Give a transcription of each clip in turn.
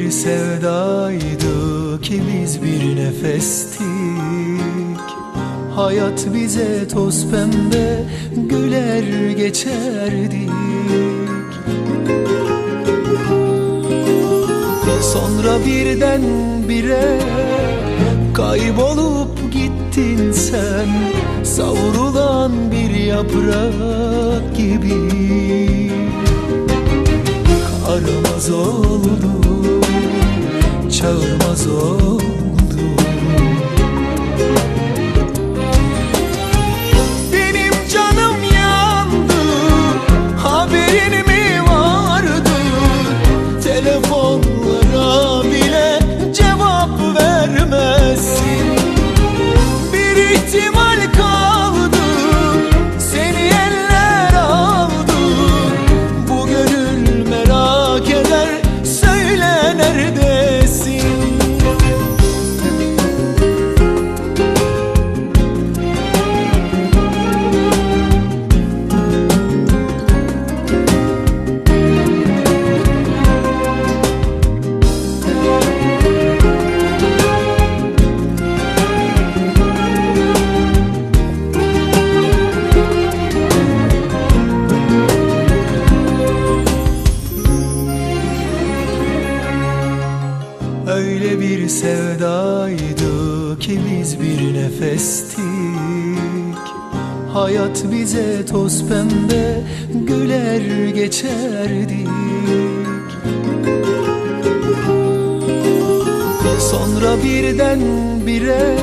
Bir sevdaydı ki biz bir nefestik. Hayat bize toz pembe güler geçerdik Sonra birden bire kaybolup gittin sen. Savrulan bir yaprak gibi Öyle bir sevdaydı ki biz bir nefestik. Hayat bize toz pembe güler geçerdik Sonra birden bire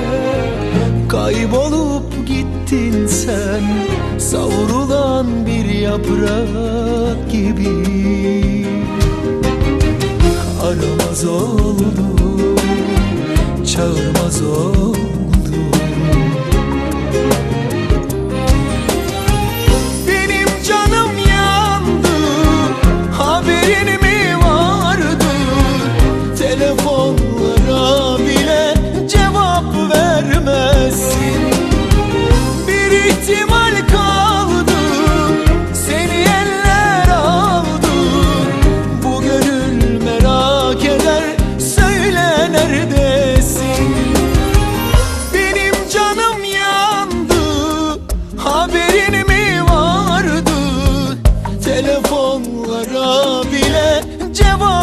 kaybolup gittin sen Savrulan bir yaprak gibi. Aramaz oldu, çağırmaz oldu Benim canım yandı, haberin mi vardı? Telefonlara bile cevap vermezsin Bir ihtimal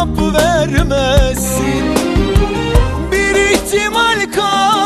cevap vermezsin. Bir ihtimal kaldı